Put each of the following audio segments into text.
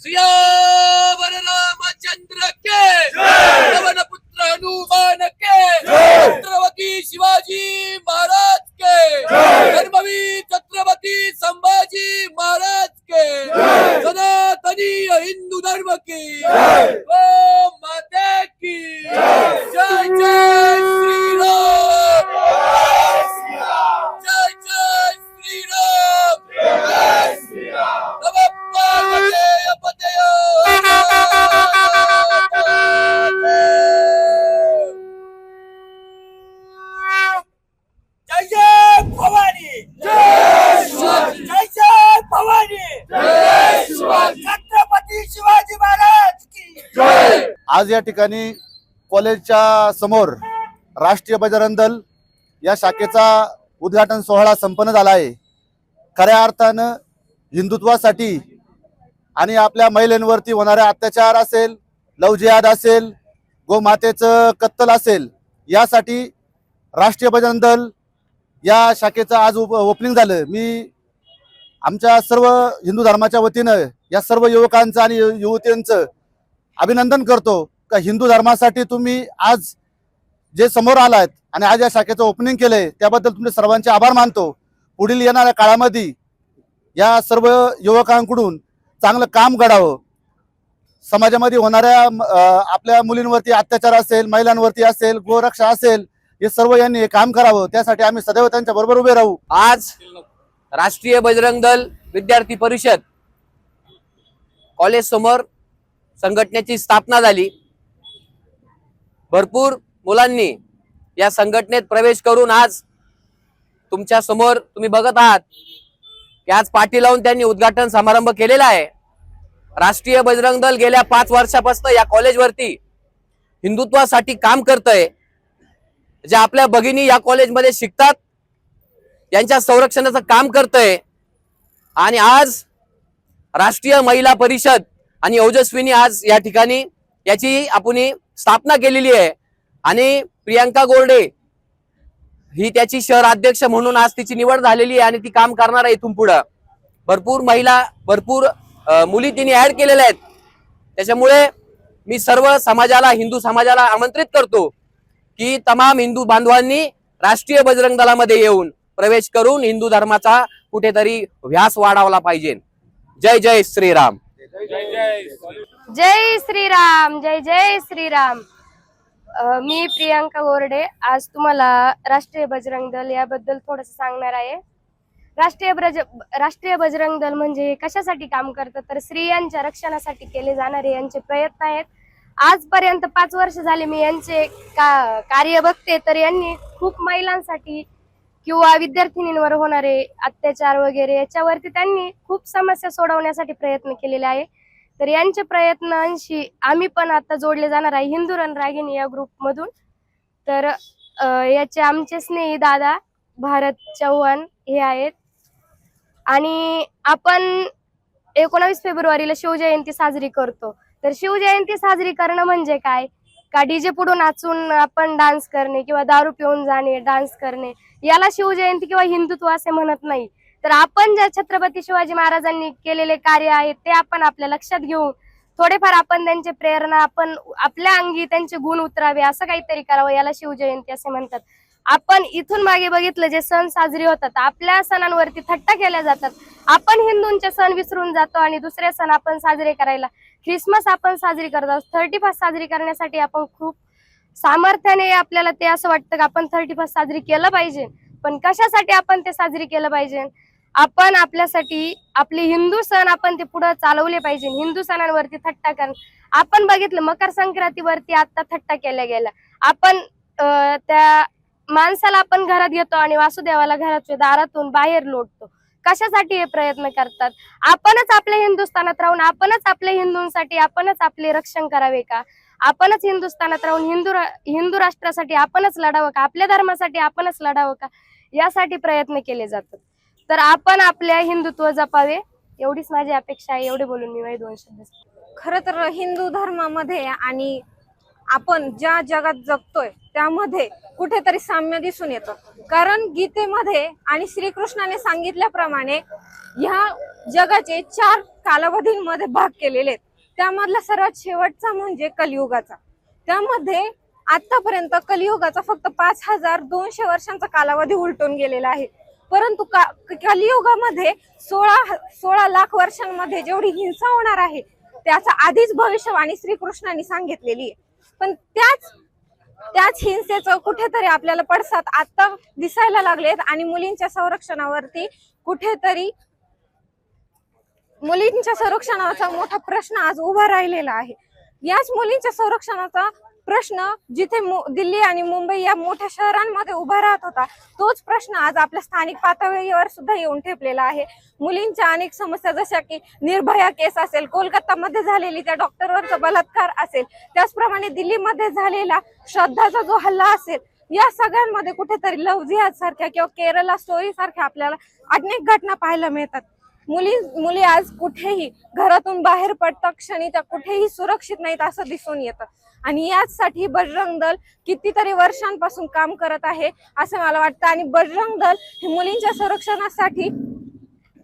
सियावर रामचंद्र के पवन पुत्र हनुमान के छत्रपती शिवाजी महाराज के धर्मवीर छत्रपती संभाजी महाराज के सनातनी हिंदू धर्म की ओ माते की आज या ठिकाणी कॉलेजच्या समोर राष्ट्रीय बजरंग दल या शाखेचा उद्घाटन सोहळा संपन्न झाला आहे. खऱ्या अर्थानं हिंदुत्वासाठी आणि आपल्या महिलांवरती होणारे अत्याचार असेल लवजिहाद असेल गोमातेचं कत्तल असेल यासाठी राष्ट्रीय बजरंग दल या शाखेचं आज उप ओपनिंग झालं. मी आमच्या सर्व हिंदू धर्माच्या वतीनं या सर्व युवकांचं आणि युवतींचं अभिनंदन करतो का हिंदू धर्मासाठी तुम्ही आज जे समोर आलात आणि आज या शाखेचं ओपनिंग केलंय त्याबद्दल तुमचे सर्वांचे आभार मानतो. पुढील येणाऱ्या काळामध्ये या सर्व युवकांकडून चांगलं काम घडावं. समाजामध्ये होणाऱ्या आपल्या मुलींवरती अत्याचार असेल महिलांवरती असेल गोरक्षा असेल हे सर्व यांनी हे काम करावं. त्यासाठी आम्ही सदैव त्यांच्या बरोबर उभे राहू. आज राष्ट्रीय बजरंग दल विद्यार्थी परिषद कॉलेज समोर संघटनेची स्थापना झाली. भरपूर मुलांनी या संघटनेत प्रवेश करून आज तुमच्यासमोर तुम्ही बघत आहात की आज पाठी लावून त्यांनी उद्घाटन समारंभ केलेला आहे. राष्ट्रीय बजरंग दल गेल्या पाच वर्षापासून या कॉलेजवरती हिंदुत्वासाठी काम करतंय. जे आपल्या भगिनी या कॉलेजमध्ये शिकतात यांच्या संरक्षणाचं काम करतंय. आणि आज राष्ट्रीय महिला परिषद आणि ओजस्विनी आज या ठिकाणी याची आपण स्थापना केलेली आहे. आणि प्रियांका गोरडे ही त्याची शहर अध्यक्ष म्हणून आज तिची निवड झालेली आहे आणि ती काम करणार आहे इथून पुढं. भरपूर महिला भरपूर मुली तिने ऍड केलेल्या आहेत. त्याच्यामुळे मी सर्व समाजाला हिंदू समाजाला आमंत्रित करतो की तमाम हिंदू बांधवांनी राष्ट्रीय बजरंग दलामध्ये येऊन प्रवेश करून हिंदू धर्माचा कुठेतरी व्यास वाढवला पाहिजे. जय जय श्रीराम. जय श्रीराम जय जय श्रीराम. मी प्रियांका गोरडे. आज तुम्हाला राष्ट्रीय बजरंग दल याबद्दल थोडस सांगणार आहे. राष्ट्रीय ब्रज राष्ट्रीय बजरंग दल म्हणजे कशासाठी काम करतं? तर स्त्रियांच्या रक्षणासाठी केले जाणारे यांचे प्रयत्न आहेत. आजपर्यंत पाच वर्ष झाले मी यांचे का कार्य बघते तर यांनी खूप महिलांसाठी किंवा विद्यार्थिनींवर होणारे अत्याचार वगैरे याच्यावरती त्यांनी खूप समस्या सोडवण्यासाठी प्रयत्न केलेले आहे. तर यांच्या प्रयत्नांशी आम्ही पण आता जोडले जाणार आहे हिंदू रणरागिणी या ग्रुपमधून तर याचे आमचे स्नेही दादा भारत चव्हाण हे आहेत. आणि आपण एकोणावीस फेब्रुवारीला शिवजयंती साजरी करतो. तर शिवजयंती साजरी करणं म्हणजे काय? का डीजे पुढून नाचून आपण डान्स करणे किंवा दारू पिऊन जाणे डान्स करणे याला शिवजयंती किंवा हिंदुत्व असे म्हणत नाही. तर आपण ज्या छत्रपती शिवाजी महाराजांनी केलेले कार्य आहे ते आपण आपल्या लक्षात घेऊन थोडेफार आपण त्यांचे प्रेरणा आपण आपल्या अंगी त्यांचे गुण उतरावे असं काहीतरी करावं याला शिवजयंती असे म्हणतात. आपण इथून मागे बघितलं जे सण साजरे होतात आपल्या सणांवरती थट्टा केल्या जातात. आपण हिंदूंचे सण विसरून जातो आणि दुसरे सण आपण साजरे करायला ख्रिसमस आपण साजरी करत आहोत. थर्टी फर्स्ट साजरी करण्यासाठी आपण खूप सामर्थ्याने आपल्याला ते असं वाटतं की आपण थर्टी फर्स्ट साजरी केलं पाहिजे. पण कशासाठी आपण ते साजरी केलं पाहिजे? आपण आपल्यासाठी आपले हिंदू सण आपण ते पुढे चालवले पाहिजे. हिंदू सणांवरती थट्टा कर. आपण बघितलं मकर संक्रांतीवरती आता थट्टा केल्या गेला आपण त्या माणसाला आपण घरात घेतो आणि वासुदेवाला घराच्या दारातून बाहेर लोटतो. कशासाठी हे प्रयत्न करतात? आपणच आपल्या हिंदुस्थानात राहून आपणच आपल्या हिंदूंसाठी आपणच आपले रक्षण करावे का? आपणच हिंदुस्थानात राहून हिंदू हिंदू राष्ट्रासाठी आपणच लढावं का? आपल्या धर्मासाठी आपणच लढावं का? यासाठी प्रयत्न केले जातात. तर आपण आपल्या हिंदुत्व जपावे. एवढीच माझी अपेक्षा आहे. एवढे बोलून मी माझे दोन शब्द खरं तर हिंदू धर्मामध्ये आणि आपण ज्या जगात जगतोय त्यामध्ये कुठेतरी साम्य दिसून येतं. कारण गीतेमध्ये आणि श्रीकृष्णाने सांगितल्याप्रमाणे ह्या जगाचे चार कालावधींमध्ये भाग केलेले आहेत. त्यामधला सर्वात शेवटचा म्हणजे कलियुगाचा. त्यामध्ये आतापर्यंत कलियुगाचा फक्त पाच हजार दोनशे वर्षांचा कालावधी उलटून गेलेला आहे. परंतु का कलियुगामध्ये सोळा सोळा लाख वर्षांमध्ये जेवढी हिंसा होणार आहे त्याचा आधीच भविष्यवाणी श्रीकृष्णाने सांगितलेली आहे. पण त्याच त्याच हिंसेचं कुठेतरी आपल्याला पडसाद आता दिसायला लागलेत आणि मुलींच्या संरक्षणावरती कुठेतरी मुलींच्या संरक्षणाचा मोठा प्रश्न आज उभा राहिलेला आहे. याच मुलींच्या संरक्षणाचा प्रश्न जिथे दिल्ली आणि मुंबई या मोठ्या शहरांमध्ये उभा राहत होता तोच प्रश्न आज आपल्या स्थानिक पातळीवर सुद्धा येऊन ठेपलेला आहे. मुलींच्या अनेक समस्या जशा की निर्भया केस असेल कोलकातामध्ये झालेली त्या डॉक्टरवरचा बलात्कार असेल त्याचप्रमाणे दिल्लीमध्ये झालेला श्रद्धाचा जो हल्ला असेल या सगळ्यांमध्ये कुठेतरी लव सारख्या किंवा केरला स्टोरी सारख्या आपल्याला अनेक घटना पाहायला मिळतात. मुली मुली आज कुठेही घरातून बाहेर पडता क्षणी त्या कुठेही सुरक्षित नाहीत असं दिसून येतं. आणि याचसाठी बजरंग दल कितीतरी वर्षांपासून काम करत आहे असं मला वाटतं. आणि बजरंग दल हे मुलींच्या संरक्षणासाठी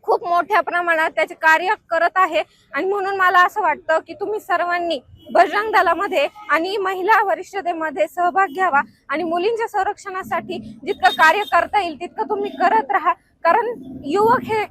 खूप मोठ्या प्रमाणात त्याचे कार्य करत आहे. आणि म्हणून मला असं वाटतं की तुम्ही सर्वांनी बजरंग दलामध्ये आणि महिला वरिष्ठतेमध्ये सहभाग घ्यावा आणि मुलींच्या संरक्षणासाठी जितकं कार्य करता येईल तितकं तुम्ही करत राहा. कारण युवक हे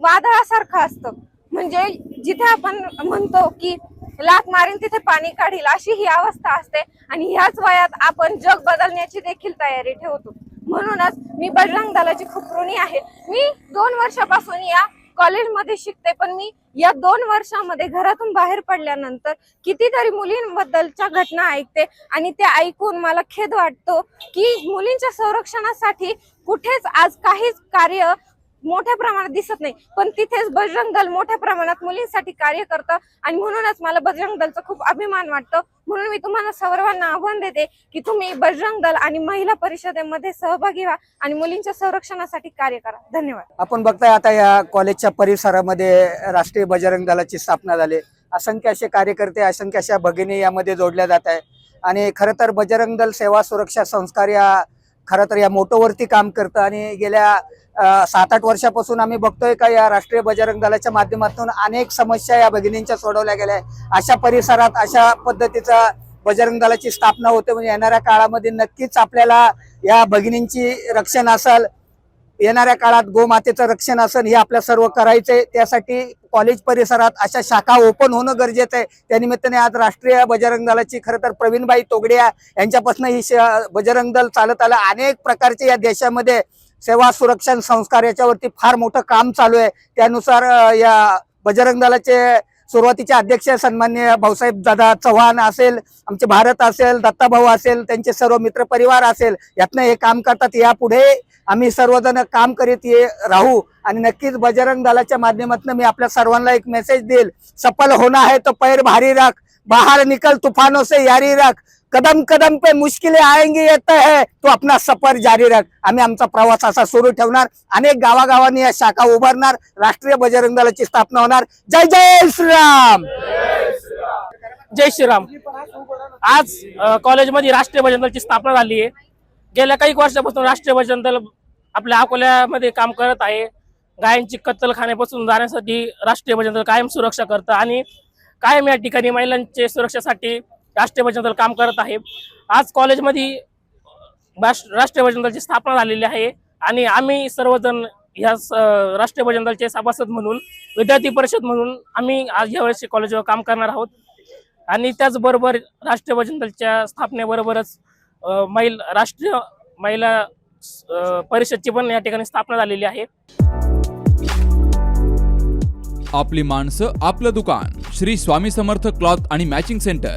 वादळासारखं असतं. म्हणजे जिथे आपण म्हणतो की लात मारीन तिथे पाणी काढील अशी ही अवस्था असते. आणि ह्याच वयात आपण जग बदलण्याची देखील तयारी ठेवतो. म्हणूनच मी बजरंग दलाची खूप ऋणी आहे. मी दोन वर्षापासून या कॉलेजमध्ये शिकते पण मी या दोन वर्षामध्ये घरातून बाहेर पडल्यानंतर कितीतरी मुलींबद्दलच्या घटना ऐकते आणि त्या ऐकून मला खेद वाटतो की मुलींच्या संरक्षणासाठी कुठेच आज काहीच कार्य मोठ्या प्रमाणात दिसत नाही. पण तिथेच बजरंग दल मोठ्या प्रमाणात मुलींसाठी कार्य करतं आणि म्हणूनच मला बजरंग दलचा खूप अभिमान वाटतो. म्हणून मी तुम्हाला सर्वांना आव्हान देते की तुम्ही बजरंग दल आणि महिला परिषदेमध्ये सहभागी व्हा आणि मुलींच्या संरक्षणासाठी कार्य करा. धन्यवाद. आपण बघताय आता या कॉलेजच्या परिसरामध्ये राष्ट्रीय बजरंग दलाची स्थापना झाली. असंख्य असे कार्यकर्ते असंख्य अशा भगिनी यामध्ये जोडल्या जात आहे आणि खरं तर बजरंग दल सेवा सुरक्षा संस्कार या खरं तर या मोटोवरती काम करतं आणि गेल्या सात आठ वर्षापासून आम्ही बघतोय का या राष्ट्रीय बजरंग दलाच्या माध्यमातून अनेक समस्या या भगिनींच्या सोडवल्या गेल्या आहे. अशा परिसरात अशा पद्धतीचा बजरंग दलाची स्थापना होते म्हणजे येणाऱ्या काळामध्ये नक्कीच आपल्याला या भगिनींची रक्षण असेल येणाऱ्या काळात गोमातेचं रक्षण असेल हे आपल्या सर्व करायचंय. त्यासाठी कॉलेज परिसरात अशा शाखा ओपन होणं गरजेचं आहे. त्यानिमित्ताने आज राष्ट्रीय बजरंग दलाची खरं तर प्रवीणबाई तोगडिया यांच्यापासून ही श- बजरंग दल चालत आलं. अनेक प्रकारचे या देशामध्ये सेवा सुरक्षा संस्कार याच्यावरती फार मोठं काम चालू आहे. त्यानुसार या बजरंग दलाचे सुरुवातीचे अध्यक्ष सन्मान्य भाऊसाहेब दादा चव्हाण असेल आमचे भारत असेल दत्ताभाऊ असेल त्यांचे सर्व मित्र परिवार असेल यातनं हे काम करतात. यापुढे आम्ही सर्वजण काम करीत ये राहू आणि नक्कीच बजरंग दलाच्या माध्यमातून मी आपल्या सर्वांना एक मेसेज देईल. सफल होणं आहे तो पैर भारी राख बाहर निकल तुफानो से यारी राख. कदम कदम पे मुश्किली आएंगी येत आहे है। तो अपना सफर जारी रख। आम्ही आमचा प्रवास असा सुरू ठेवणार. अनेक गावागावांनी या शाखा उभारणार. राष्ट्रीय बजरंग दलाची स्थापना होणार. जय जय श्रीराम! जय श्रीराम. आज कॉलेजमध्ये राष्ट्रीय भजन दलची स्थापना झाली आहे. गेल्या काही वर्षापासून राष्ट्रीय भजन दल आपल्या अकोल्यामध्ये काम करत आहे. गायांची कत्तलखान्यापासून जाण्यासाठी राष्ट्रीय भजन दल कायम सुरक्षा करतं आणि कायम या ठिकाणी महिलांचे सुरक्षेसाठी राष्ट्रीय भजन दल काम करत आहे. आज कॉलेजमध्ये राष्ट्रीय भजन दलची स्थापना झालेली आहे आणि आम्ही सर्वजण ह्या स- राष्ट्रीय भजन दलचे सभासद म्हणून विद्यार्थी परिषद म्हणून आम्ही आज यावेळेस कॉलेजवर काम करणार आहोत. आणि त्याचबरोबर राष्ट्रीय भजन दलच्या स्थापनेबरोबरच महिल महिला राष्ट्रीय महिला परिषदची पण या ठिकाणी स्थापना झालेली आहे. आपली माणसं आपलं दुकान. श्री स्वामी समर्थ क्लॉथ आणि मॅचिंग सेंटर.